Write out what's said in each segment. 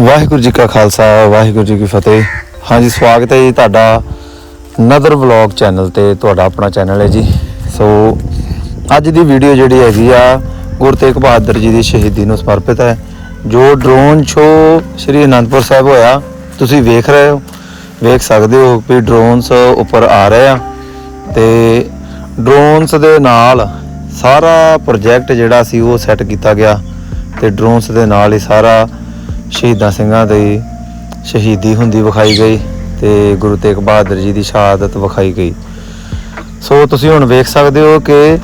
ਵਾਹਿਗੁਰੂ ਜੀ ਕਾ ਖਾਲਸਾ, ਵਾਹਿਗੁਰੂ ਜੀ ਕੀ ਫਤਿਹ। ਹਾਂਜੀ, ਸਵਾਗਤ ਹੈ ਜੀ ਤੁਹਾਡਾ ਨਦਰ ਵਲੌਗ ਚੈਨਲ ਤੇ, ਤੁਹਾਡਾ ਆਪਣਾ ਚੈਨਲ ਹੈ ਜੀ। ਸੋ, ਅੱਜ ਦੀ ਵੀਡੀਓ ਜਿਹੜੀ ਹੈਗੀ ਆ, ਗੁਰੂ ਤੇਗ ਬਹਾਦਰ ਜੀ ਦੀ ਸ਼ਹੀਦੀ ਨੂੰ ਸਮਰਪਿਤ ਹੈ, ਜੋ ਡਰੋਨ ਸ਼ੋ ਸ੍ਰੀ ਅਨੰਦਪੁਰ ਸਾਹਿਬ ਹੋਇਆ। ਤੁਸੀਂ ਵੇਖ ਰਹੇ ਹੋ, ਵੇਖ ਸਕਦੇ ਹੋ ਵੀ ਡਰੋਨਸ ਉੱਪਰ ਆ ਰਹੇ ਆ। ਤੇ ਡਰੋਨਸ ਦੇ ਨਾਲ ਸਾਰਾ ਪ੍ਰੋਜੈਕਟ ਜਿਹੜਾ ਸੀ, ਉਹ ਸੈੱਟ ਕੀਤਾ ਗਿਆ। ਤੇ ਡਰੋਨਸ ਦੇ ਨਾਲ ਹੀ ਸਾਰਾ ਸ਼ਹੀਦਾਂ ਸਿੰਘਾਂ ਦੀ ਸ਼ਹੀਦੀ ਹੁੰਦੀ ਵਿਖਾਈ ਗਈ ਤੇ ਗੁਰੂ ਤੇਗ ਬਹਾਦਰ ਜੀ ਦੀ ਸ਼ਹਾਦਤ ਵਿਖਾਈ ਗਈ। ਸੋ ਤੁਸੀਂ ਹੁਣ ਵੇਖ ਸਕਦੇ ਹੋ ਕਿ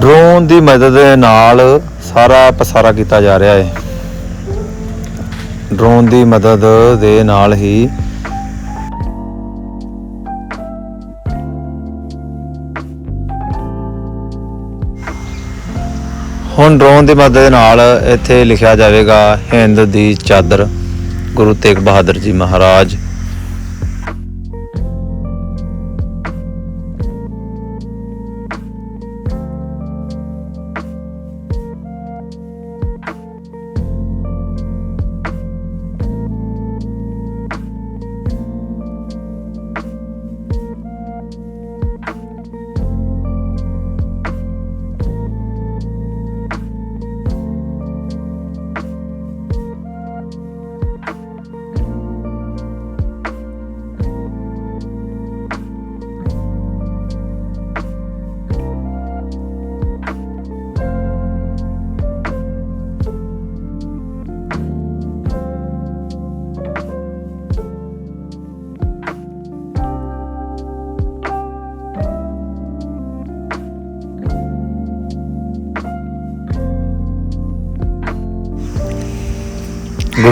ਡਰੋਨ ਦੀ ਮਦਦ ਨਾਲ ਸਾਰਾ ਪਸਾਰਾ ਕੀਤਾ ਜਾ ਰਿਹਾ ਹੈ। ਡਰੋਨ ਦੀ ਮਦਦ ਦੇ ਨਾਲ ਹੀ ਹੁਣ ਡਰੋਨ ਦੀ ਮਦਦ ਦੇ ਨਾਲ ਇੱਥੇ ਲਿਖਿਆ ਜਾਵੇਗਾ, ਹਿੰਦ ਦੀ ਚਾਦਰ, ਗੁਰੂ ਤੇਗ ਬਹਾਦਰ ਜੀ ਮਹਾਰਾਜ।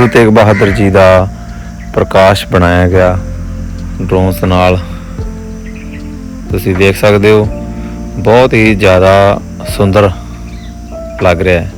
ਗੁਰੂ ਤੇਗ ਬਹਾਦਰ ਜੀ ਦਾ ਪ੍ਰਕਾਸ਼ ਬਣਾਇਆ ਗਿਆ ਡਰੋਨਸ ਨਾਲ। ਤੁਸੀਂ ਦੇਖ ਸਕਦੇ ਹੋ, ਬਹੁਤ ਹੀ ਜ਼ਿਆਦਾ ਸੁੰਦਰ ਲੱਗ ਰਿਹਾ ਹੈ।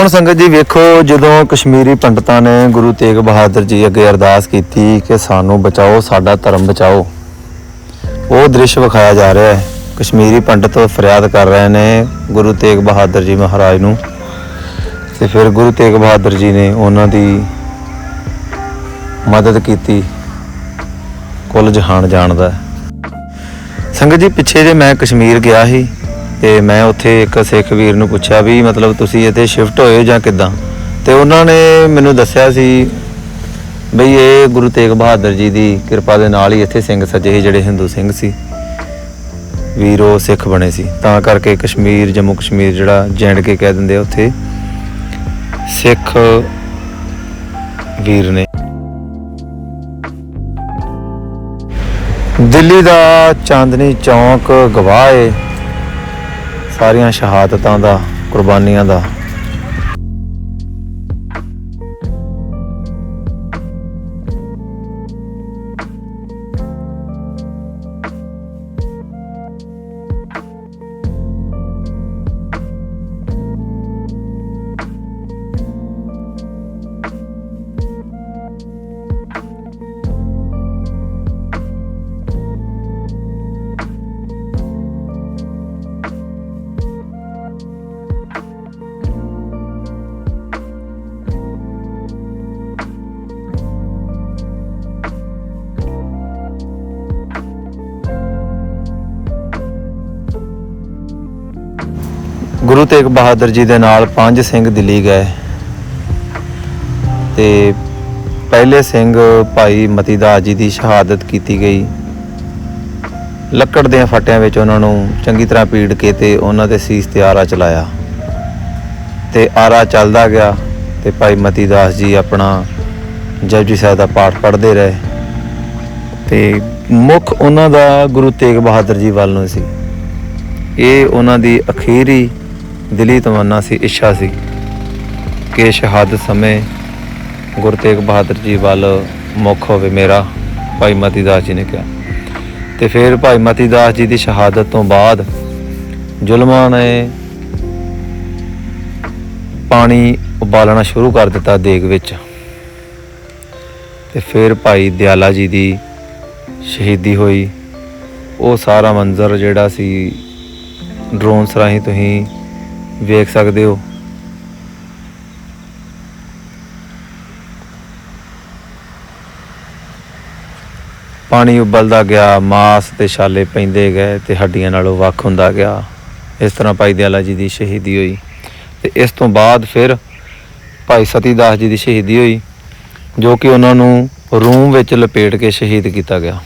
ਹੁਣ ਸੰਗਤ ਜੀ ਵੇਖੋ, ਜਦੋਂ ਕਸ਼ਮੀਰੀ ਪੰਡਤਾਂ ਨੇ ਗੁਰੂ ਤੇਗ ਬਹਾਦਰ ਜੀ ਅੱਗੇ ਅਰਦਾਸ ਕੀਤੀ ਕਿ ਸਾਨੂੰ ਬਚਾਓ, ਸਾਡਾ ਧਰਮ ਬਚਾਓ, ਉਹ ਦ੍ਰਿਸ਼ ਵਿਖਾਇਆ ਜਾ ਰਿਹਾ ਹੈ। ਕਸ਼ਮੀਰੀ ਪੰਡਤ ਫਰਿਆਦ ਕਰ ਰਹੇ ਨੇ ਗੁਰੂ ਤੇਗ ਬਹਾਦਰ ਜੀ ਮਹਾਰਾਜ ਨੂੰ ਤੇ ਫਿਰ ਗੁਰੂ ਤੇਗ ਬਹਾਦਰ ਜੀ ਨੇ ਉਹਨਾਂ ਦੀ ਮਦਦ ਕੀਤੀ ਕੁੱਲ ਜਹਾਨ ਜਾਣਦਾ। ਸੰਗਤ ਜੀ, ਪਿੱਛੇ ਜੇ ਮੈਂ ਕਸ਼ਮੀਰ ਗਿਆ ਸੀ ਤੇ ਮੈਂ ਉੱਥੇ ਇੱਕ ਸਿੱਖ ਵੀਰ ਨੂੰ ਪੁੱਛਿਆ ਵੀ ਮਤਲਬ ਤੁਸੀਂ ਇੱਥੇ ਸ਼ਿਫਟ ਹੋਏ ਜਾਂ ਕਿੱਦਾਂ? ਤੇ ਉਹਨਾਂ ਨੇ ਮੈਨੂੰ ਦੱਸਿਆ ਸੀ ਬਈ ਇਹ ਗੁਰੂ ਤੇਗ ਬਹਾਦਰ ਜੀ ਦੀ ਕਿਰਪਾ ਦੇ ਨਾਲ ਹੀ ਇੱਥੇ ਸਿੰਘ ਸੱਜੇ ਸੀ, ਜਿਹੜੇ ਹਿੰਦੂ ਸਿੰਘ ਸੀ। ਵੀਰ ਸਿੱਖ ਬਣੇ ਸੀ। ਤਾਂ ਕਰਕੇ ਕਸ਼ਮੀਰ, ਜੰਮੂ ਕਸ਼ਮੀਰ ਜਿਹੜਾ ਜੈਂਡ ਕੇ ਕਹਿ ਦਿੰਦੇ ਆ ਉੱਥੇ ਸਿੱਖ ਵੀਰ ਨੇ। ਦਿੱਲੀ ਦਾ ਚਾਂਦਨੀ ਚੌਂਕ ਗਵਾਹ ਏ। ਸਾਰੀਆਂ ਸ਼ਹਾਦਤਾਂ ਦਾ ਕੁਰਬਾਨੀਆਂ ਦਾ ਗੁਰੂ ਤੇਗ ਬਹਾਦਰ ਜੀ ਦੇ ਨਾਲ ਪੰਜ ਸਿੰਘ ਦਿੱਲੀ ਗਏ। ਤੇ ਪਹਿਲੇ ਸਿੰਘ ਭਾਈ ਮਤੀਦਾਸ ਜੀ ਦੀ ਸ਼ਹਾਦਤ ਕੀਤੀ ਗਈ। ਲੱਕੜ ਦੇ ਫੱਟਿਆਂ ਵਿੱਚ ਉਹਨਾਂ ਨੂੰ ਚੰਗੀ ਤਰ੍ਹਾਂ ਪੀੜ ਕੇ ਤੇ ਉਹਨਾਂ ਦੇ ਸੀਸ ਤੇ ਆਰਾ ਚਲਾਇਆ। ਤੇ ਆਰਾ ਚੱਲਦਾ ਗਿਆ ਤੇ ਭਾਈ ਮਤੀ ਦਾਸ ਜੀ ਆਪਣਾ ਜਪਜੀ ਸਾਹਿਬ ਦਾ ਪਾਠ ਪੜ੍ਹਦੇ ਰਹੇ। ਤੇ ਮੁੱਖ ਉਹਨਾਂ ਦਾ ਗੁਰੂ ਤੇਗ ਬਹਾਦਰ ਜੀ ਵੱਲ ਨੂੰ ਸੀ। ਇਹ ਉਹਨਾਂ ਦੀ ਅਖੀਰੀ ਦਿਲੀ ਤਮੰਨਾ ਸੀ ਇੱਛਾ ਸੀ ਕਿ ਸ਼ਹਾਦਤ ਸਮੇਂ ਗੁਰੂ ਤੇਗ ਬਹਾਦਰ ਜੀ ਵੱਲ ਮੁੱਖ ਹੋਵੇ ਮੇਰਾ ਭਾਈ ਮਤੀ ਦਾਸ ਜੀ ਨੇ ਕਿਹਾ ਤੇ ਫਿਰ ਭਾਈ ਮਤੀ ਦਾਸ ਜੀ ਦੀ ਸ਼ਹਾਦਤ ਤੋਂ ਬਾਅਦ ਜ਼ੁਲਮਾਂ ਨੇ ਪਾਣੀ ਉਬਾਲਣਾ ਸ਼ੁਰੂ ਕਰ ਦਿੱਤਾ ਦੇਗ ਵਿੱਚ ਤੇ ਫਿਰ ਭਾਈ ਦਿਆਲਾ ਜੀ ਦੀ ਸ਼ਹੀਦੀ ਹੋਈ ਉਹ ਸਾਰਾ ਮੰਜ਼ਰ ਜਿਹੜਾ ਸੀ ਡਰੋਨਸ ਰਾਹੀਂ ਤੁਸੀਂ ਵੇਖ ਸਕਦੇ ਹੋ। ਪਾਣੀ ਉਬਲਦਾ ਗਿਆ, ਮਾਸ ਤੇ ਛਾਲੇ ਪੈਂਦੇ ਗਏ ਤੇ ਹੱਡੀਆਂ ਨਾਲੋਂ ਵੱਖ ਹੁੰਦਾ ਗਿਆ। ਇਸ ਤਰ੍ਹਾਂ ਭਾਈ ਦਿਆਲਾ ਜੀ ਦੀ ਸ਼ਹੀਦੀ ਹੋਈ ਤੇ ਇਸ ਤੋਂ ਬਾਅਦ ਫਿਰ ਭਾਈ ਸਤੀ ਦਾਸ ਜੀ ਦੀ ਸ਼ਹੀਦੀ ਹੋਈ, ਜੋ ਕਿ ਉਹਨਾਂ ਨੂੰ ਰੂਮ ਵਿੱਚ ਲਪੇਟ ਕੇ ਸ਼ਹੀਦ ਕੀਤਾ ਗਿਆ।